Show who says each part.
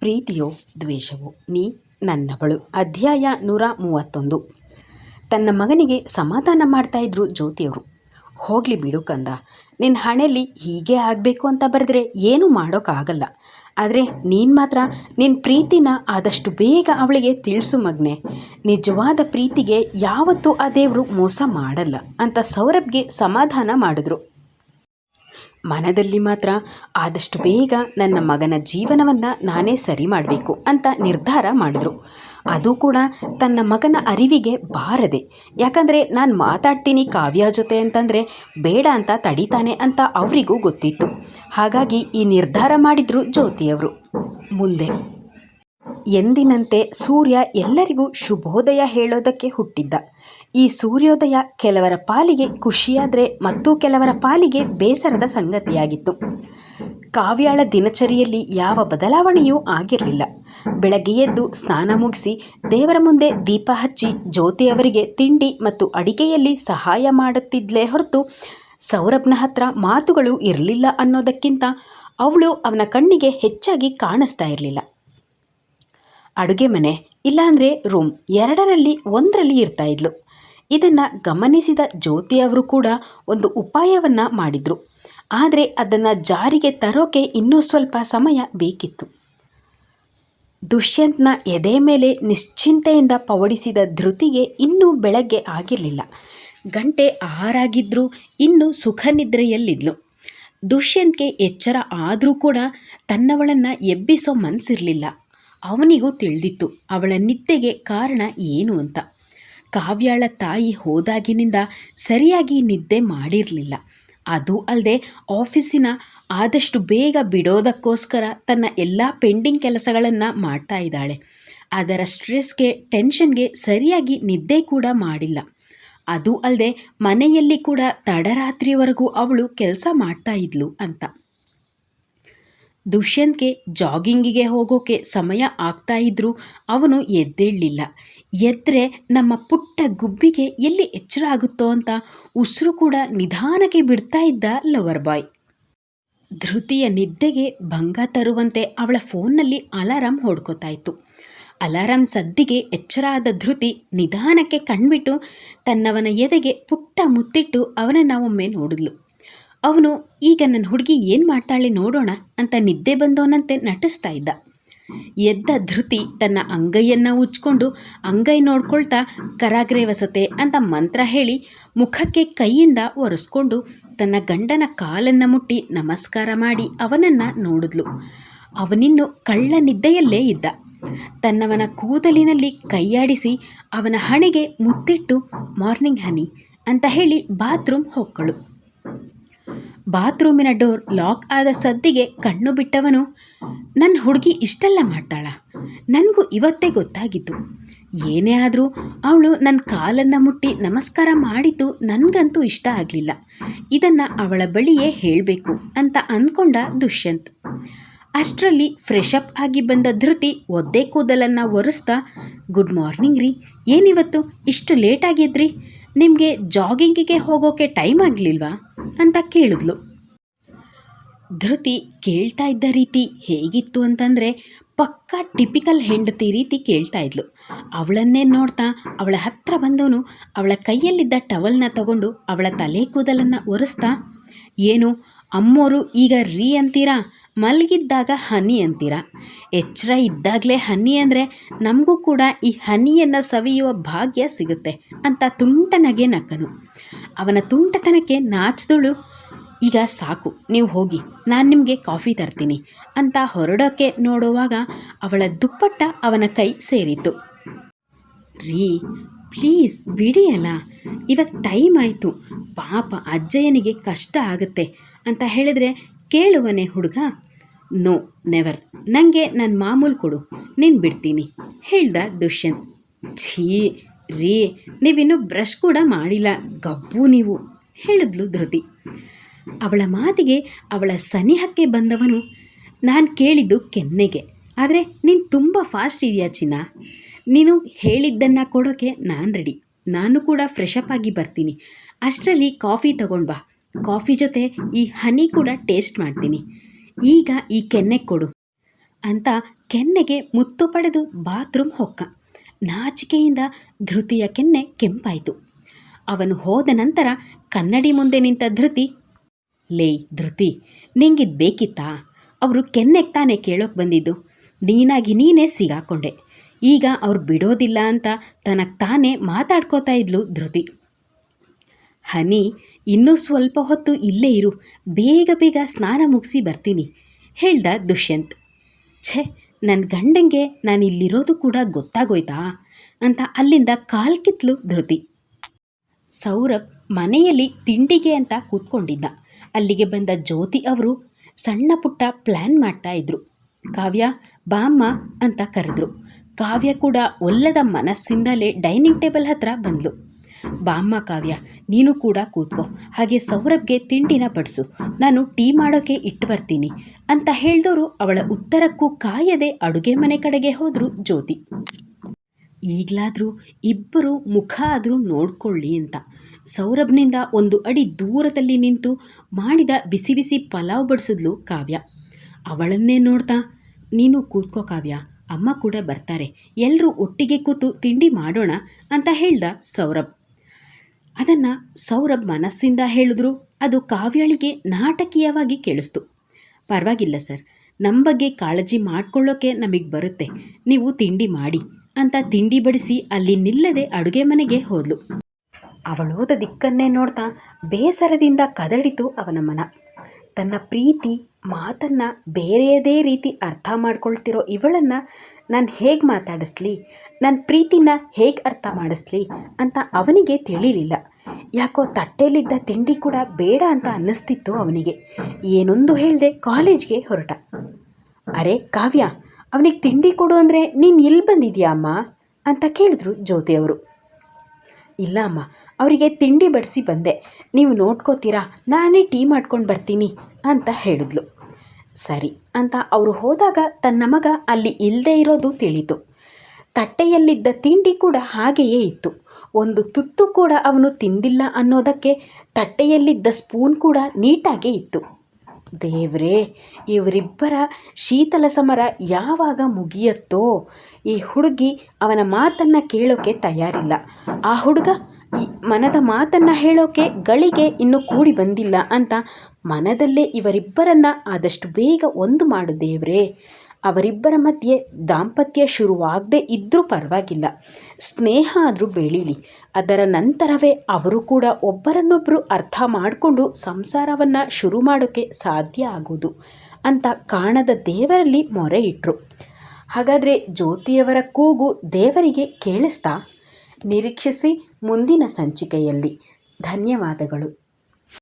Speaker 1: ಪ್ರೀತಿಯೋ ದ್ವೇಷವೋ, ನೀ ನನ್ನವಳು. ಅಧ್ಯಾಯ ನೂರ ಮೂವತ್ತೊಂದು. ತನ್ನ ಮಗನಿಗೆ ಸಮಾಧಾನ ಮಾಡ್ತಾಯಿದ್ರು ಜ್ಯೋತಿಯವರು. ಹೋಗಲಿ ಬಿಡು ಕಂದ. ನಿನ್ನ ಹಣೆಯಲ್ಲಿ ಹೀಗೆ ಆಗಬೇಕು ಅಂತ ಬರೆದ್ರೆ ಏನೂ ಮಾಡೋಕ್ಕಾಗಲ್ಲ. ಆದರೆ ನೀನು ಮಾತ್ರ ನಿನ್ನ ಪ್ರೀತಿನ ಆದಷ್ಟು ಬೇಗ ಅವಳಿಗೆ ತಿಳಿಸು ಮಗ್ನೆ. ನಿಜವಾದ ಪ್ರೀತಿಗೆ ಯಾವತ್ತೂ ಆ ದೇವರು ಮೋಸ ಮಾಡಲ್ಲ ಅಂತ ಸೌರಭ್ಗೆ ಸಮಾಧಾನ ಮಾಡಿದ್ರು. ಮನದಲ್ಲಿ ಮಾತ್ರ ಆದಷ್ಟು ಬೇಗ ನನ್ನ ಮಗನ ಜೀವನವನ್ನು ನಾನೇ ಸರಿ ಮಾಡಬೇಕು ಅಂತ ನಿರ್ಧಾರ ಮಾಡಿದ್ರು. ಅದು ಕೂಡ ತನ್ನ ಮಗನ ಅರಿವಿಗೆ ಬಾರದೆ. ಯಾಕಂದರೆ ನಾನು ಮಾತಾಡ್ತೀನಿ ಕಾವ್ಯ ಜೊತೆ ಅಂತಂದರೆ ಬೇಡ ಅಂತ ತಡಿತಾನೆ ಅಂತ ಅವರಿಗೂ ಗೊತ್ತಿತ್ತು. ಹಾಗಾಗಿ ಈ ನಿರ್ಧಾರ ಮಾಡಿದ್ರು ಜ್ಯೋತಿಯವರು. ಮುಂದೆ ಎಂದಿನಂತೆ ಸೂರ್ಯ ಎಲ್ಲರಿಗೂ ಶುಭೋದಯ ಹೇಳೋದಕ್ಕೆ ಹುಟ್ಟಿದ್ದ. ಈ ಸೂರ್ಯೋದಯ ಕೆಲವರ ಪಾಲಿಗೆ ಖುಷಿಯಾದರೆ ಮತ್ತು ಕೆಲವರ ಪಾಲಿಗೆ ಬೇಸರದ ಸಂಗತಿಯಾಗಿತ್ತು. ಕಾವ್ಯಾಳ ದಿನಚರಿಯಲ್ಲಿ ಯಾವ ಬದಲಾವಣೆಯೂ ಆಗಿರಲಿಲ್ಲ. ಬೆಳಗ್ಗೆ ಎದ್ದು ಸ್ನಾನ ಮುಗಿಸಿ ದೇವರ ಮುಂದೆ ದೀಪ ಹಚ್ಚಿ ಜ್ಯೋತಿಯವರಿಗೆ ತಿಂಡಿ ಮತ್ತು ಅಡಿಗೆಯಲ್ಲಿ ಸಹಾಯ ಮಾಡುತ್ತಿದ್ಲೇ ಹೊರತು ಸೌರಭ್ನ ಹತ್ರ ಮಾತುಗಳು ಇರಲಿಲ್ಲ ಅನ್ನೋದಕ್ಕಿಂತ ಅವಳು ಅವನ ಕಣ್ಣಿಗೆ ಹೆಚ್ಚಾಗಿ ಕಾಣಿಸ್ತಾ ಇರಲಿಲ್ಲ. ಅಡುಗೆ ಮನೆ, ಇಲ್ಲಾಂದರೆ ರೂಮ್ ಎರಡರಲ್ಲಿ ಒಂದರಲ್ಲಿ ಇರ್ತಾ ಇದ್ಲು. ಇದನ್ನು ಗಮನಿಸಿದ ಜ್ಯೋತಿ ಅವರು ಕೂಡ ಒಂದು ಉಪಾಯವನ್ನು ಮಾಡಿದರು. ಆದರೆ ಅದನ್ನು ಜಾರಿಗೆ ತರೋಕೆ ಇನ್ನೂ ಸ್ವಲ್ಪ ಸಮಯ ಬೇಕಿತ್ತು. ದುಷ್ಯಂತ್ನ ಎದೆ ಮೇಲೆ ನಿಶ್ಚಿಂತೆಯಿಂದ ಪವಡಿಸಿದ ಧೃತಿಗೆ ಇನ್ನೂ ಬೆಳಗ್ಗೆ ಆಗಿರಲಿಲ್ಲ. ಗಂಟೆ ಆರಾಗಿದ್ದರೂ ಇನ್ನೂ ಸುಖ ನಿದ್ರೆಯಲ್ಲಿದ್ಲು. ದುಷ್ಯಂತ್ಗೆ ಎಚ್ಚರ ಆದರೂ ಕೂಡ ತನ್ನವಳನ್ನು ಎಬ್ಬಿಸೋ ಮನಸ್ಸಿರಲಿಲ್ಲ ಅವನಿಗೂ ತಿಳಿದಿತ್ತು, ಅವಳ ನಿದ್ದೆಗೆ ಕಾರಣ ಏನು ಅಂತ. ಕಾವ್ಯಾಳ ತಾಯಿ ಹೋದಾಗಿನಿಂದ ಸರಿಯಾಗಿ ನಿದ್ದೆ ಮಾಡಿರಲಿಲ್ಲ. ಅದು ಅಲ್ಲದೆ ಆಫೀಸಿನ ಆದಷ್ಟು ಬೇಗ ಬಿಡೋದಕ್ಕೋಸ್ಕರ ತನ್ನ ಎಲ್ಲ ಪೆಂಡಿಂಗ್ ಕೆಲಸಗಳನ್ನು ಮಾಡ್ತಾ ಇದ್ದಾಳೆ. ಅದರ ಸ್ಟ್ರೆಸ್ಗೆ, ಟೆನ್ಷನ್ಗೆ ಸರಿಯಾಗಿ ನಿದ್ದೆ ಕೂಡ ಮಾಡಿಲ್ಲ. ಅದು ಅಲ್ಲದೆ ಮನೆಯಲ್ಲಿ ಕೂಡ ತಡರಾತ್ರಿವರೆಗೂ ಅವಳು ಕೆಲಸ ಮಾಡ್ತಾ ಇದ್ಲು ಅಂತ. ದುಷ್ಯಂತ್ಗೆ ಜಾಗಿಂಗಿಗೆ ಹೋಗೋಕೆ ಸಮಯ ಆಗ್ತಾ ಇದ್ರೂ ಅವನು ಎದ್ದೇಳಲಿಲ್ಲ. ಎದ್ದರೆ ನಮ್ಮ ಪುಟ್ಟ ಗುಬ್ಬಿಗೆ ಎಲ್ಲಿ ಎಚ್ಚರ ಆಗುತ್ತೋ ಅಂತ ಉಸಿರು ಕೂಡ ನಿಧಾನಕ್ಕೆ ಬಿಡ್ತಾ ಇದ್ದ ಲವರ್ ಬಾಯ್. ಧೃತಿಯ ನಿದ್ದೆಗೆ ಭಂಗ ತರುವಂತೆ ಅವಳ ಫೋನ್ನಲ್ಲಿ ಅಲಾರಾಮ್ ಹೊಡ್ಕೋತಾ ಇತ್ತು ಅಲಾರಾಮ್ ಸದ್ದಿಗೆ ಎಚ್ಚರ ಆದ ಧೃತಿ ನಿಧಾನಕ್ಕೆ ಕಣ್ಬಿಟ್ಟು ತನ್ನವನ ಎದೆಗೆ ಪುಟ್ಟ ಮುತ್ತಿಟ್ಟು ಅವನನ್ನು ಒಮ್ಮೆ ನೋಡಿದ್ಲು. ಅವನು, ಈಗ ನನ್ನ ಹುಡುಗಿ ಏನು ಮಾಡ್ತಾಳೆ ನೋಡೋಣ ಅಂತ ನಿದ್ದೆ ಬಂದವನಂತೆ ನಟಿಸ್ತಾ ಇದ್ದ. ಎದ್ದ ಧೃತಿ ತನ್ನ ಅಂಗೈಯನ್ನು ಉಚ್ಕೊಂಡು ಅಂಗೈ ನೋಡ್ಕೊಳ್ತಾ ಕರಾಗ್ರೆ ವಸತೆ ಅಂತ ಮಂತ್ರ ಹೇಳಿ ಮುಖಕ್ಕೆ ಕೈಯಿಂದ ಒರೆಸ್ಕೊಂಡು ತನ್ನ ಗಂಡನ ಕಾಲನ್ನು ಮುಟ್ಟಿ ನಮಸ್ಕಾರ ಮಾಡಿ ಅವನನ್ನು ನೋಡಿದ್ಲು. ಅವನಿನ್ನು ಕಳ್ಳ ನಿದ್ದೆಯಲ್ಲೇ ಇದ್ದ. ತನ್ನವನ ಕೂದಲಿನಲ್ಲಿ ಕೈಯಾಡಿಸಿ ಅವನ ಹಣೆಗೆ ಮುತ್ತಿಟ್ಟು, ಮಾರ್ನಿಂಗ್ ಹನಿ ಅಂತ ಹೇಳಿ ಬಾತ್ರೂಮ್ ಹೊಕ್ಕಳು. ಬಾತ್ರೂಮಿನ ಡೋರ್ ಲಾಕ್ ಆದ ಸದ್ದಿಗೆ ಕಣ್ಣು ಬಿಟ್ಟವನು ನನ್ನ ಹುಡುಗಿ ಇಷ್ಟೆಲ್ಲ ಮಾಡ್ತಾಳ. ನನಗೂ ಇವತ್ತೇ ಗೊತ್ತಾಗಿತ್ತು. ಏನೇ ಆದರೂ ಅವಳು ನನ್ನ ಕಾಲನ್ನು ಮುಟ್ಟಿ ನಮಸ್ಕಾರ ಮಾಡಿದ್ದು ನನಗಂತೂ ಇಷ್ಟ ಆಗಲಿಲ್ಲ. ಇದನ್ನು ಅವಳ ಬಳಿಯೇ ಹೇಳಬೇಕು ಅಂತ ಅಂದ್ಕೊಂಡ ದುಷ್ಯಂತ್. ಅಷ್ಟರಲ್ಲಿ ಫ್ರೆಶ್ ಆಗಿ ಬಂದ ಧೃತಿ ಒದ್ದೆ ಕೂದಲನ್ನು ಒರೆಸ್ತಾ, ಗುಡ್ ಮಾರ್ನಿಂಗ್ ರೀ, ಏನಿವತ್ತು? ಇಷ್ಟು ಲೇಟ್ ಆಗಿದ್ರಿ ನಿಮಗೆ ಜಾಗಿಂಗಿಗೆ ಹೋಗೋಕೆ ಟೈಮ್ ಆಗಲಿಲ್ವಾ? ಅಂತ ಕೇಳಿದ್ಲು. ಧೃತಿ ಕೇಳ್ತಾ ಇದ್ದ ರೀತಿ ಹೇಗಿತ್ತು ಅಂತಂದರೆ ಪಕ್ಕಾ ಟಿಪಿಕಲ್ ಹೆಂಡತಿ ರೀತಿ ಕೇಳ್ತಾ ಇದ್ಲು. ಅವಳನ್ನೇ ನೋಡ್ತಾ ಅವಳ ಹತ್ರ ಬಂದವನು ಅವಳ ಕೈಯಲ್ಲಿದ್ದ ಟವಲ್ನ ತಗೊಂಡು ಅವಳ ತಲೆ ಕೂದಲನ್ನು ಒರೆಸ್ತಾ, ಏನು, ಅಮ್ಮೋರು ಈಗ ರೀ ಅಂತೀರಾ? ಮಲಗಿದ್ದಾಗ ಹನಿ ಅಂತೀರ? ಎಚ್ಚರ ಇದ್ದಾಗಲೇ ಹನಿ ಅಂದರೆ ನಮಗೂ ಕೂಡ ಈ ಹನಿಯನ್ನು ಸವಿಯುವ ಭಾಗ್ಯ ಸಿಗುತ್ತೆ ಅಂತ ತುಂಟನಗೆ ನಕ್ಕನು. ಅವನ ತುಂಟತನಕ್ಕೆ ನಾಚಿದಳು, ಈಗ ಸಾಕು, ನೀವು ಹೋಗಿ, ನಾನು ನಿಮಗೆ ಕಾಫಿ ತರ್ತೀನಿ ಅಂತ ಹೊರಡೋಕೆ ನೋಡುವಾಗ ಅವಳ ದುಪ್ಪಟ್ಟ ಅವನ ಕೈ ಸೇರಿತು ರೀ, ಪ್ಲೀಸ್ ಬಿಡಿಯಲ್ಲ ಇವತ್ತು ಟೈಮ್ ಆಯಿತು, ಪಾಪ ಅಜ್ಜಯ್ಯನಿಗೆ ಕಷ್ಟ ಆಗುತ್ತೆ ಅಂತ ಹೇಳಿದ್ರೆ ಕೇಳುವನೆ ಹುಡುಗ ನೋ ನೆವರ್ ನನಗೆ ನನ್ನ ಮಾಮೂಲು ಕೊಡು. ನೀನು ಬಿಡ್ತೀನಿ. ಹೇಳ್ದ ದುಷ್ಯಂತ್. ಛೀ, ರೀ, ನೀವಿನ್ನೂ ಬ್ರಷ್ ಕೂಡ ಮಾಡಿಲ್ಲ. ಗಬ್ಬು ನೀವು. ಹೇಳಿದ್ಲು ಧೃತಿ. ಅವಳ ಮಾತಿಗೆ ಅವಳ ಸನಿಹಕ್ಕೆ ಬಂದವನು ನಾನು ಕೇಳಿದ್ದು ಕೆನ್ನೆಗೆ. ಆದರೆ ನೀನು ತುಂಬ ಫಾಸ್ಟ್ ಇದೆಯಾ ಚಿನ್ನ? ನೀನು ಹೇಳಿದ್ದನ್ನು ಕೊಡೋಕ್ಕೆ ನಾನು ರೆಡಿ ನಾನು ಕೂಡ ಫ್ರೆಶ್ ಅಪ್ ಆಗಿ ಬರ್ತೀನಿ. ಅಷ್ಟರಲ್ಲಿ ಕಾಫಿ ತಗೊಂಡು ಬಾ. ಕಾಫಿ ಜೊತೆ ಈ ಹನಿ ಕೂಡ ಟೇಸ್ಟ್ ಮಾಡ್ತೀನಿ. ಈಗ ಈ ಕೆನ್ನೆ ಕೊಡು ಅಂತ ಕೆನ್ನೆಗೆ ಮುತ್ತು ಪಡೆದು ಬಾತ್ರೂಮ್ ಹೊಕ್ಕ. ನಾಚಿಕೆಯಿಂದ ಧೃತಿಯ ಕೆನ್ನೆ ಕೆಂಪಾಯಿತು. ಅವನು ಹೋದ ನಂತರ ಕನ್ನಡಿ ಮುಂದೆ ನಿಂತ ಧೃತಿ, ಲೇ ಧೃತಿ, ನಿಂಗಿದ್ ಬೇಕಿತ್ತಾ? ಅವರು ಕೆನ್ನೆಗೆ ತಾನೇ ಕೇಳೋಕೆ ಬಂದಿದ್ದು. ನೀನಾಗಿ ನೀನೇ ಸಿಗಾಕೊಂಡೆ. ಈಗ ಅವ್ರು ಬಿಡೋದಿಲ್ಲ ಅಂತ ತನಗೆ ತಾನೇ ಮಾತಾಡ್ಕೋತಾ ಇದ್ಲು ಧೃತಿ. ಹನಿ ಇನ್ನೂ ಸ್ವಲ್ಪ ಹೊತ್ತು ಇಲ್ಲೇ ಇರು, ಬೇಗ ಬೇಗ ಸ್ನಾನ ಮುಗಿಸಿ ಬರ್ತೀನಿ, ಹೇಳ್ದ ದುಷ್ಯಂತ್. ಛೇ ನನ್ನ ಗಂಡಂಗೆ ನಾನು ಇಲ್ಲಿರೋದು ಕೂಡ ಗೊತ್ತಾಗೋಯ್ತಾ? ಅಂತ ಅಲ್ಲಿಂದ ಕಾಲ್ ಕಿತ್ಲು ಧೃತಿ. ಸೌರಭ್ ಮನೆಯಲ್ಲಿ ತಿಂಡಿಗೆ ಅಂತ ಕೂತ್ಕೊಂಡಿದ್ದ. ಅಲ್ಲಿಗೆ ಬಂದ ಜ್ಯೋತಿ ಅವರು ಸಣ್ಣ ಪುಟ್ಟ ಪ್ಲ್ಯಾನ್ ಮಾಡ್ತಾ ಇದ್ರು. ಕಾವ್ಯ ಬಾಮ್ಮ ಅಂತ ಕರೆದ್ರು. ಕಾವ್ಯ ಕೂಡ ಒಲ್ಲದ ಮನಸ್ಸಿಂದಲೇ ಡೈನಿಂಗ್ ಟೇಬಲ್ ಹತ್ರ ಬಂದ್ಲು. ಬಾಮ್ಮ ಕಾವ್ಯ, ನೀನು ಕೂಡ ಕೂತ್ಕೋ. ಹಾಗೆ ಸೌರಭ್ಗೆ ತಿಂಡಿನ ಬಡಿಸು. ನಾನು ಟೀ ಮಾಡೋಕೆ ಇಟ್ಟು ಬರ್ತೀನಿ ಅಂತ ಹೇಳ್ದವರು ಅವಳ ಉತ್ತರಕ್ಕೂ ಕಾಯದೆ ಅಡುಗೆ ಮನೆ ಕಡೆಗೆ ಹೋದ್ರು ಜ್ಯೋತಿ. ಈಗಲಾದರೂ ಇಬ್ಬರು ಮುಖ ಆದರೂ ನೋಡ್ಕೊಳ್ಳಿ ಅಂತ. ಸೌರಭ್ನಿಂದ ಒಂದು ಅಡಿ ದೂರದಲ್ಲಿ ನಿಂತು ಮಾಡಿದ ಬಿಸಿ ಬಿಸಿ ಪಲಾವ್ ಬಡಿಸಿದ್ಲು ಕಾವ್ಯ. ಅವಳನ್ನೇ ನೋಡ್ತಾ, ನೀನು ಕೂತ್ಕೋ ಕಾವ್ಯ, ಅಮ್ಮ ಕೂಡ ಬರ್ತಾರೆ ಎಲ್ಲರೂ ಒಟ್ಟಿಗೆ ಕೂತು ತಿಂಡಿ ಮಾಡೋಣ ಅಂತ ಹೇಳ್ದ ಸೌರಭ್. ಅದನ್ನು ಸೌರಭ್ ಮನಸ್ಸಿಂದ ಹೇಳಿದ್ರು. ಅದು ಕಾವ್ಯಾಳಿಗೆ ನಾಟಕೀಯವಾಗಿ ಕೇಳಿಸ್ತು. ಪರವಾಗಿಲ್ಲ ಸರ್. ನಮ್ಮ ಬಗ್ಗೆ ಕಾಳಜಿ ಮಾಡ್ಕೊಳ್ಳೋಕೆ ನಮಗೆ ಬರುತ್ತೆ. ನೀವು ತಿಂಡಿ ಮಾಡಿ ಅಂತ ತಿಂಡಿ ಬಡಿಸಿ ಅಲ್ಲಿ ನಿಲ್ಲದೆ ಅಡುಗೆ ಮನೆಗೆ ಹೋದ್ಲು. ಅವಳೋದ ದಿಕ್ಕನ್ನೇ ನೋಡ್ತಾ ಬೇಸರದಿಂದ ಕದಡಿತು ಅವನ ಮನ. ತನ್ನ ಪ್ರೀತಿ, ಮಾತನ್ನು ಬೇರೆಯದೇ ರೀತಿ ಅರ್ಥ ಮಾಡ್ಕೊಳ್ತಿರೋ ಇವಳನ್ನು ನಾನು ಹೇಗೆ ಮಾತಾಡಿಸ್ಲಿ? ನನ್ನ ಪ್ರೀತಿನ ಹೇಗೆ ಅರ್ಥ ಮಾಡಿಸ್ಲಿ ಅಂತ ಅವನಿಗೆ ತಿಳಿಲಿಲ್ಲ. ಯಾಕೋ ತಟ್ಟೆಯಲ್ಲಿದ್ದ ತಿಂಡಿ ಕೂಡ ಬೇಡ ಅಂತ ಅನ್ನಿಸ್ತಿತ್ತು ಅವನಿಗೆ. ಏನೊಂದು ಹೇಳಿದೆ ಕಾಲೇಜ್ಗೆ ಹೊರಟ. ಅರೆ, ಕಾವ್ಯ, ಅವನಿಗೆ ತಿಂಡಿ ಕೊಡು ಅಂದರೆ ನೀನು ಇಲ್ಲಿ ಬಂದಿದ್ಯಾ ಅಮ್ಮ? ಅಂತ ಕೇಳಿದ್ರು ಜ್ಯೋತಿಯವರು ಇಲ್ಲ ಅಮ್ಮ, ಅವರಿಗೆ ತಿಂಡಿ ಬಡಿಸಿ ಬಂದೆ. ನೀವು ನೋಡ್ಕೋತೀರಾ? ನಾನೇ ಟೀ ಮಾಡ್ಕೊಂಡು ಬರ್ತೀನಿ, ಅಂತ ಹೇಳಿದ್ಲು. ಸರಿ ಅಂತ ಅವರು ಹೋದಾಗ ತನ್ನ ಮಗ ಅಲ್ಲಿ ಇಲ್ಲದೆ ಇರೋದು ತಿಳಿತು. ತಟ್ಟೆಯಲ್ಲಿದ್ದ ತಿಂಡಿ ಕೂಡ ಹಾಗೆಯೇ ಇತ್ತು. ಒಂದು ತುತ್ತು ಕೂಡ ಅವನು ತಿಂದಿಲ್ಲ ಅನ್ನೋದಕ್ಕೆ ತಟ್ಟೆಯಲ್ಲಿದ್ದ ಸ್ಪೂನ್ ಕೂಡ ನೀಟಾಗೇ ಇತ್ತು. ದೇವ್ರೇ, ಇವರಿಬ್ಬರ ಶೀತಲ ಸಮರ ಯಾವಾಗ ಮುಗಿಯತ್ತೋ? ಈ ಹುಡುಗಿ ಅವನ ಮಾತನ್ನು ಕೇಳೋಕೆ ತಯಾರಿಲ್ಲ. ಆ ಹುಡುಗ ಮನದ ಮಾತನ್ನು ಹೇಳೋಕೆ ಗಳಿಗೆ ಇನ್ನೂ ಕೂಡಿ ಬಂದಿಲ್ಲ ಅಂತ ಮನದಲ್ಲೇ ಇವರಿಬ್ಬರನ್ನ ಆದಷ್ಟು ಬೇಗ ಒಂದು ಮಾಡು ದೇವರೇ. ಅವರಿಬ್ಬರ ಮಧ್ಯೆ ದಾಂಪತ್ಯ ಶುರುವಾಗದೇ ಇದ್ದರೂ ಪರವಾಗಿಲ್ಲ. ಸ್ನೇಹ ಆದರೂ ಬೆಳೀಲಿ. ಅದರ ನಂತರವೇ ಅವರು ಕೂಡ ಒಬ್ಬರನ್ನೊಬ್ಬರು ಅರ್ಥ ಮಾಡಿಕೊಂಡು ಸಂಸಾರವನ್ನು ಶುರು ಮಾಡೋಕ್ಕೆ ಸಾಧ್ಯ ಆಗೋದು ಅಂತ ಕಾಣದ ದೇವರಲ್ಲಿ ಮೊರೆ ಇಟ್ಟರು ಹಾಗಾದರೆ ಜ್ಯೋತಿಯವರ ಕೂಗು ದೇವರಿಗೆ ಕೇಳಿಸ್ತಾ? ನಿರೀಕ್ಷಿಸಿ ಮುಂದಿನ ಸಂಚಿಕೆಯಲ್ಲಿ. ಧನ್ಯವಾದಗಳು.